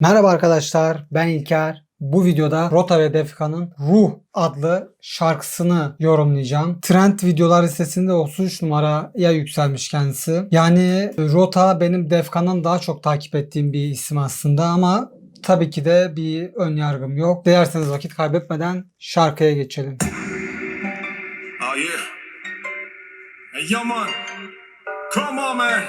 Merhaba arkadaşlar ben İlker. Bu videoda Rota ve Defka'nın Ruh adlı şarkısını yorumlayacağım. Trend videolar listesinde 33 numaraya yükselmiş kendisi. Yani Rota benim Defka'ndan daha çok takip ettiğim bir isim aslında ama tabii ki de bir ön yargım yok. Dilerseniz vakit kaybetmeden şarkıya geçelim. Yeah. Hey yo man. Come on man.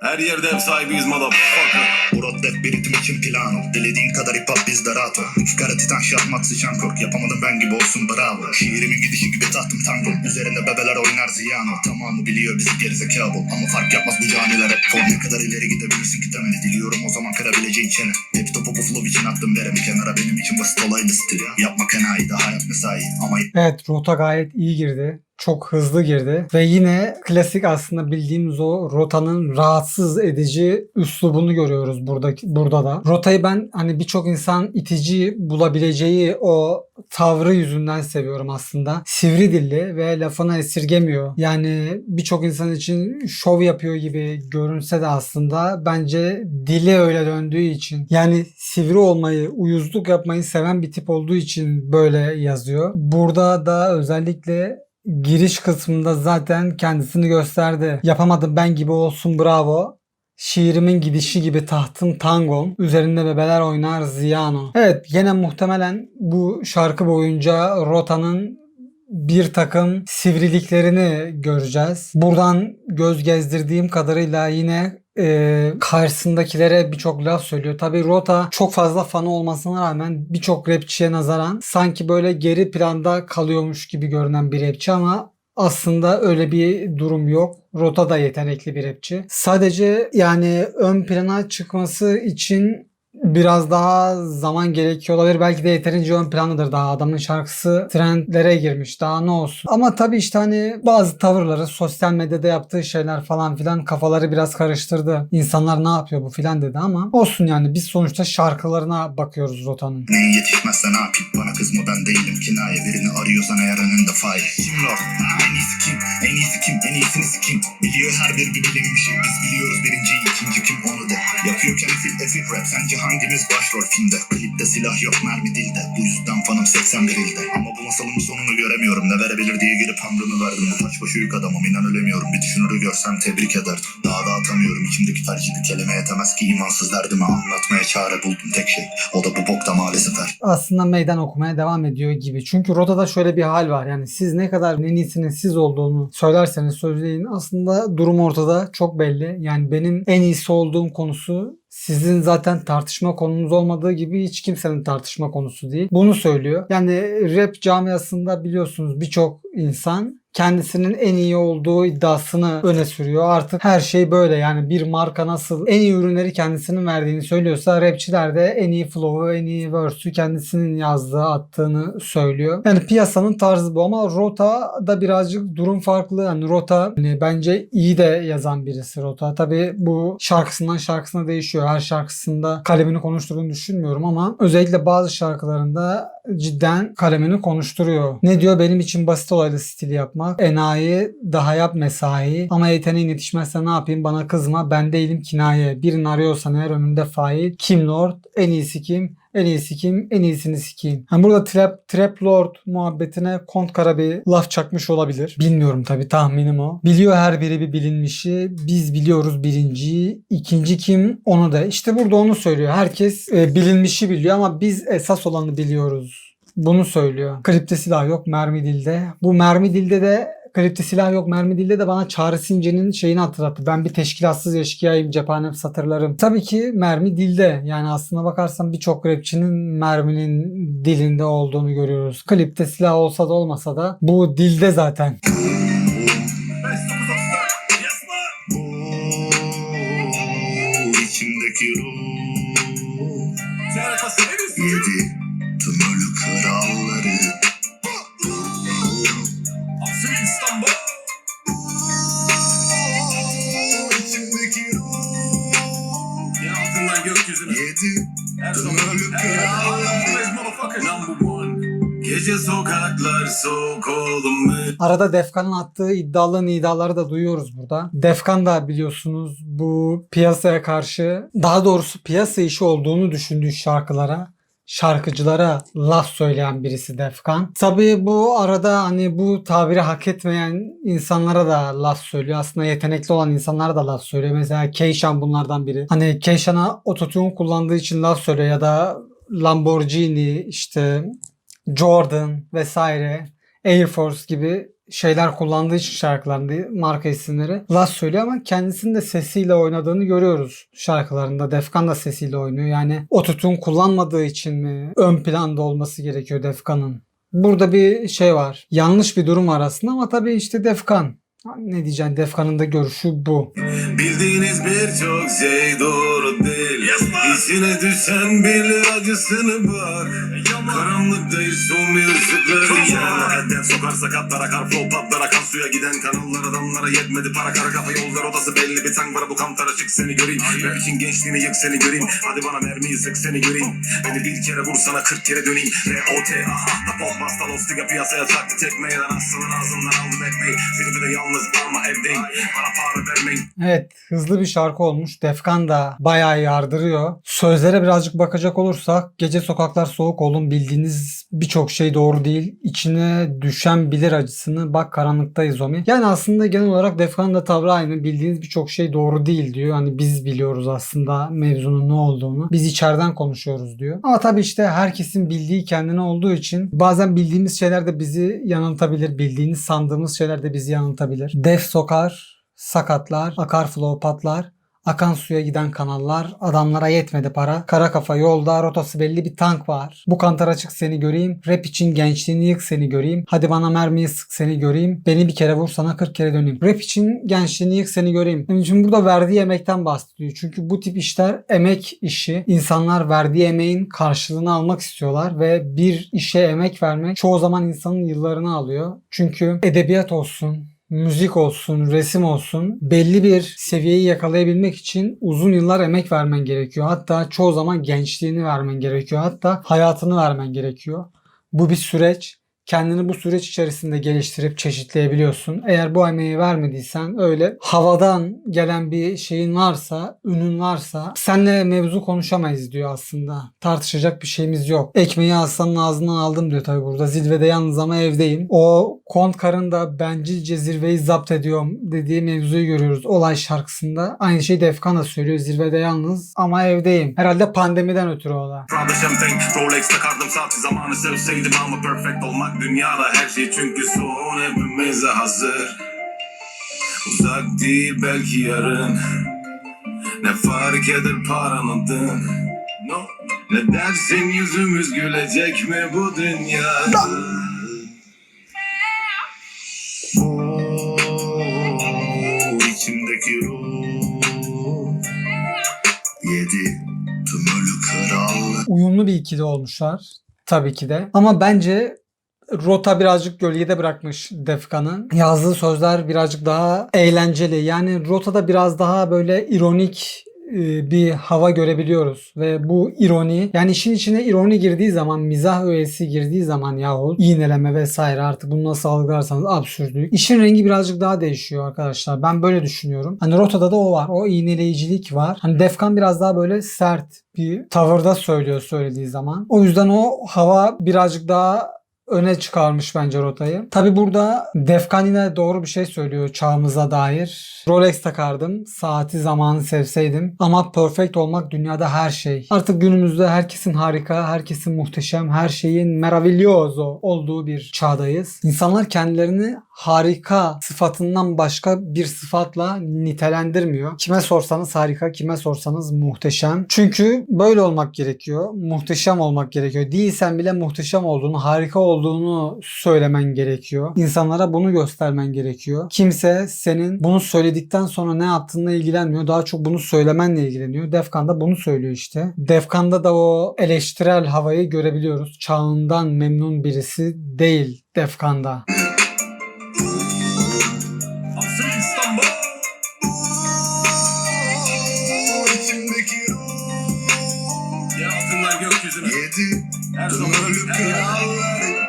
Her yerde ev sahibiyiz motherfucker. Murat def bir ritim için plano Dilediğin kadar hip hop bizde rahat ol. İki kara titan şahmat sıçan kork. Yapamadım ben gibi olsun bravo. Şiirimin gidişi gibi tahtım tango. Üzerinde bebeler oynar ziyano. Tamamı biliyor bizi gerizekalı. Bul Ama fark yapmaz bu caniler hep fon Ne kadar ileri gidebilirsin ki temeli Diliyorum. O zaman kırabileceğin çene. Hep topu bu flow için attım veremi kenara? Benim için basit olaydı stil ya. Yapma kenayi daha hayat mesai. Ama Evet Rota gayet iyi girdi. Çok hızlı girdi. Ve yine klasik aslında bildiğimiz o Rota'nın rahatsız edici üslubunu görüyoruz buradaki burada da. Rota'yı ben hani birçok insan itici bulabileceği o tavrı yüzünden seviyorum aslında. Sivri dilli ve lafını esirgemiyor. Yani birçok insan için şov yapıyor gibi görünse de aslında bence dili öyle döndüğü için yani sivri olmayı, uyuzluk yapmayı seven bir tip olduğu için böyle yazıyor. Burada da özellikle giriş kısmında zaten kendisini gösterdi. Yapamadım ben gibi olsun bravo. Şiirimin gidişi gibi tahtım tangom. Üzerinde bebeler oynar Ziyano. Evet yine muhtemelen bu şarkı boyunca Rota'nın bir takım sivriliklerini göreceğiz. Buradan göz gezdirdiğim kadarıyla yine e, karşısındakilere birçok laf söylüyor. Tabi Rota çok fazla fanı olmasına rağmen birçok rapçiye nazaran sanki böyle geri planda kalıyormuş gibi görünen bir rapçi ama aslında öyle bir durum yok. Rota da yetenekli bir rapçi. Sadece yani ön plana çıkması için biraz daha zaman gerekiyor olabilir. Belki de yeterince ön planıdır daha. Adamın şarkısı trendlere girmiş. Daha ne olsun. Ama tabii işte hani bazı tavırları, sosyal medyada yaptığı şeyler falan filan kafaları biraz karıştırdı. İnsanlar ne yapıyor bu filan dedi ama olsun yani biz sonuçta şarkılarına bakıyoruz Rota'nın. Neyin yetişmezse ne yapayım Bana kızma ben değilim kinaye Birini arıyorsan eğer önünde fay Kim lo? En iyisi kim? En iyisi kim? En iyisini kim? Biliyor her bir bir bilinmişi Biz biliyoruz birinciyi ikinci kim onu de Yapıyorken fil efi rap Sence hangimiz başrol filmde? Klipte silah yok mermi dilde. Bu yüzden fanım 81 ilde. Ama bu masalın sonunu göremiyorum. Ne verebilir diye girip hamrımı verdim. Bu taş başı yük adamım inan ölemiyorum. Bir düşünürü görsem tebrik ederdim Daha da atamıyorum. İçimdeki felci bir kelime yetemez ki imansız derdimi Anlatmaya çare buldum tek şey. O da bu bokta maalesef her aslında meydan okumaya devam ediyor gibi. Çünkü Rota'da şöyle bir hal var. Yani siz ne kadar en iyisinin siz olduğunu söylerseniz söyleyin. Aslında durum ortada. Çok belli. Yani benim en iyisi olduğum konusu sizin zaten tartışma konunuz olmadığı gibi hiç kimsenin tartışma konusu değil. Bunu söylüyor. Yani rap camiasında biliyorsunuz birçok insan kendisinin en iyi olduğu iddiasını öne sürüyor. Artık her şey böyle yani bir marka nasıl en iyi ürünleri kendisinin verdiğini söylüyorsa rapçiler de en iyi flow'u, en iyi verse'ü kendisinin yazdığı, attığını söylüyor. Yani piyasanın tarzı bu ama Rota da birazcık durum farklı. Yani Rota hani bence iyi de yazan birisi Rota. Tabi bu şarkısından şarkısına değişiyor. Her şarkısında kalemini konuşturduğunu düşünmüyorum ama özellikle bazı şarkılarında cidden kalemini konuşturuyor. Ne diyor? Benim için basit olaylı stili yapmak. Enayi daha yap mesai. Ama yeteneğin yetişmezse ne yapayım? Bana kızma. Ben değilim kinaye. Birini arıyorsan eğer önümde fail. Kim Lord? En iyisi kim? En iyisi kim? En iyisini sikeyim. Yani burada trap, trap lord muhabbetine Kont Kara bir laf çakmış olabilir. Bilmiyorum tabi tahminim o. Biliyor her biri bir bilinmişi. Biz biliyoruz birinciyi. İkinci kim? Onu da. İşte burada onu söylüyor. Herkes e, bilinmişi biliyor ama biz esas olanı biliyoruz. Bunu söylüyor. Klipte silah yok mermi dilde. Bu mermi dilde de Klipte silah yok mermi dilde de bana Çağrı Since'nin şeyini hatırlattı. Ben bir teşkilatsız eşkıyayım cephanem satırlarım. Tabii ki mermi dilde. Yani aslına bakarsan birçok rapçinin merminin dilinde olduğunu görüyoruz. Klipte silah olsa da olmasa da bu dilde zaten. One. Gece sokaklar soğuk oldu mu? Arada Defkan'ın attığı iddialı nidaları da duyuyoruz burada. Defkan da biliyorsunuz bu piyasaya karşı daha doğrusu piyasa işi olduğunu düşündüğü şarkılara şarkıcılara laf söyleyen birisi Defkan. Tabii bu arada hani bu tabiri hak etmeyen insanlara da laf söylüyor. Aslında yetenekli olan insanlara da laf söylüyor. Mesela Keyshan bunlardan biri. Hani Keyshan'a ototune kullandığı için laf söylüyor ya da Lamborghini işte Jordan vesaire Air Force gibi şeyler kullandığı için şarkılarında marka isimleri laf söylüyor ama kendisinin de sesiyle oynadığını görüyoruz şarkılarında. Defkan da sesiyle oynuyor. Yani ototune kullanmadığı için mi ön planda olması gerekiyor Defkan'ın? Burada bir şey var. Yanlış bir durum var aslında ama tabii işte Defkan. Ne diyeceğim Defkan'ın da görüşü bu. Bildiğiniz birçok şey doğru değil İçine düşen bilir acısını bak. Karanlıktayız son bir ışıkları yak. Hedef sokar akar flow patlar akan suya giden kanallar adamlara yetmedi para kara kafa yollar odası belli bir tank var bu kantara çık seni göreyim. Rap için gençliğini yık seni göreyim. Hadi bana mermiyi sık seni göreyim. Beni bir kere vursana 40 kere döneyim. R.O.T. aha da pop basta lostiga piyasaya çaktı tekmeyle Aslanın ağzından aldım ekmeği. Zirvede yalnız ama evdeyim. Bana para vermeyin. Evet hızlı bir şarkı olmuş. Defkan da bayağı yardırıyor. Sözlere birazcık bakacak olursak gece sokaklar soğuk olun bildiğiniz birçok şey doğru değil. İçine düşen bilir acısını bak karanlıktayız Omi. Yani aslında genel olarak Defkan'ın da tavrı aynı. Bildiğiniz birçok şey doğru değil diyor. Hani biz biliyoruz aslında mevzunun ne olduğunu. Biz içeriden konuşuyoruz diyor. Ama tabii işte herkesin bildiği kendine olduğu için bazen bildiğimiz şeyler de bizi yanıltabilir. Bildiğiniz sandığımız şeyler de bizi yanıltabilir. Def sokar, sakatlar, akar flow patlar. Akan suya giden kanallar, adamlara yetmedi para. Kara kafa yolda, rotası belli bir tank var. Bu kantar açık seni göreyim. Rap için gençliğini yık seni göreyim. Hadi bana mermiyi sık seni göreyim. Beni bir kere vur sana 40 kere döneyim. Rap için gençliğini yık seni göreyim. Yani şimdi burada verdiği emekten bahsediyor. Çünkü bu tip işler emek işi. İnsanlar verdiği emeğin karşılığını almak istiyorlar ve bir işe emek vermek çoğu zaman insanın yıllarını alıyor. Çünkü edebiyat olsun, müzik olsun, resim olsun belli bir seviyeyi yakalayabilmek için uzun yıllar emek vermen gerekiyor. Hatta çoğu zaman gençliğini vermen gerekiyor. Hatta hayatını vermen gerekiyor. Bu bir süreç. Kendini bu süreç içerisinde geliştirip çeşitleyebiliyorsun. Eğer bu emeği vermediysen öyle havadan gelen bir şeyin varsa, ünün varsa senle mevzu konuşamayız diyor aslında. Tartışacak bir şeyimiz yok. Ekmeği aslanın ağzından aldım diyor tabi burada. Zirvede yalnız ama evdeyim. O Kontkar'ın da bencilce zirveyi zapt ediyorum dediği mevzuyu görüyoruz. Olay şarkısında. Aynı şeyi Defkan da söylüyor. Zirvede yalnız ama evdeyim. Herhalde pandemiden ötürü o da. Rolex takardım saati zamanı sevseydim ama perfect olmak dünyada her şey çünkü son hepimize hazır. Uzak değil belki yarın. Ne fark eder paranın adın? No. Ne dersin yüzümüz gülecek mi bu dünyada Bu içimdeki ruh. Yedi tüm ölü krallık. Uyumlu bir ikili olmuşlar. Tabii ki de. Ama bence Rota birazcık gölgede bırakmış Defkan'ın. Yazdığı sözler birazcık daha eğlenceli. Yani Rota'da biraz daha böyle ironik e, bir hava görebiliyoruz. Ve bu ironi yani işin içine ironi girdiği zaman mizah öğesi girdiği zaman yahut iğneleme vesaire artık bunu nasıl algılarsanız absürtlük işin rengi birazcık daha değişiyor arkadaşlar. Ben böyle düşünüyorum. Hani Rota'da da o var. O iğneleyicilik var. Hani Defkan biraz daha böyle sert bir tavırda söylüyor söylediği zaman. O yüzden o hava birazcık daha öne çıkarmış bence rotayı. Tabi burada Defkan yine doğru bir şey söylüyor çağımıza dair. Rolex takardım. Saati zamanı sevseydim. Ama perfect olmak dünyada her şey. Artık günümüzde herkesin harika, herkesin muhteşem, her şeyin meraviglioso olduğu bir çağdayız. İnsanlar kendilerini harika sıfatından başka bir sıfatla nitelendirmiyor. Kime sorsanız harika, kime sorsanız muhteşem. Çünkü böyle olmak gerekiyor. Muhteşem olmak gerekiyor. Değilsen bile muhteşem olduğunu, harika olduğunu söylemen gerekiyor. İnsanlara bunu göstermen gerekiyor. Kimse senin bunu söyledikten sonra ne yaptığınla ilgilenmiyor. Daha çok bunu söylemenle ilgileniyor. Defkan da bunu söylüyor işte. Defkan'da da o eleştirel havayı görebiliyoruz. Çağından memnun birisi değil Defkan'da. Her zaman ölü her yer kralları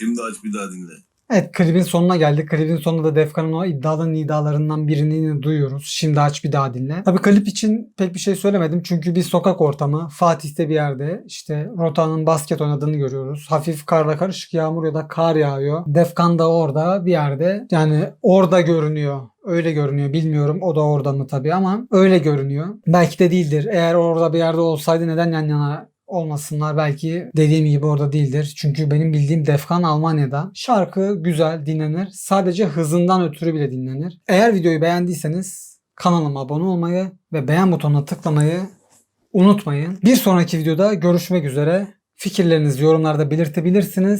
Şimdi aç bir daha dinle. Evet klibin sonuna geldik. Klibin sonunda da Defkan'ın o iddialı nidalarından birini duyuyoruz. Şimdi aç bir daha dinle. Tabii klip için pek bir şey söylemedim. Çünkü bir sokak ortamı. Fatih'te bir yerde işte Rota'nın basket oynadığını görüyoruz. Hafif karla karışık yağmur ya da kar yağıyor. Defkan da orada bir yerde. Yani orada görünüyor. Öyle görünüyor. Bilmiyorum o da orada mı tabii ama öyle görünüyor. Belki de değildir. Eğer orada bir yerde olsaydı neden yan yana olmasınlar belki dediğim gibi orada değildir. Çünkü benim bildiğim Defkan Almanya'da. Şarkı güzel dinlenir. Sadece hızından ötürü bile dinlenir. Eğer videoyu beğendiyseniz kanalıma abone olmayı ve beğen butonuna tıklamayı unutmayın. Bir sonraki videoda görüşmek üzere. Fikirlerinizi yorumlarda belirtebilirsiniz.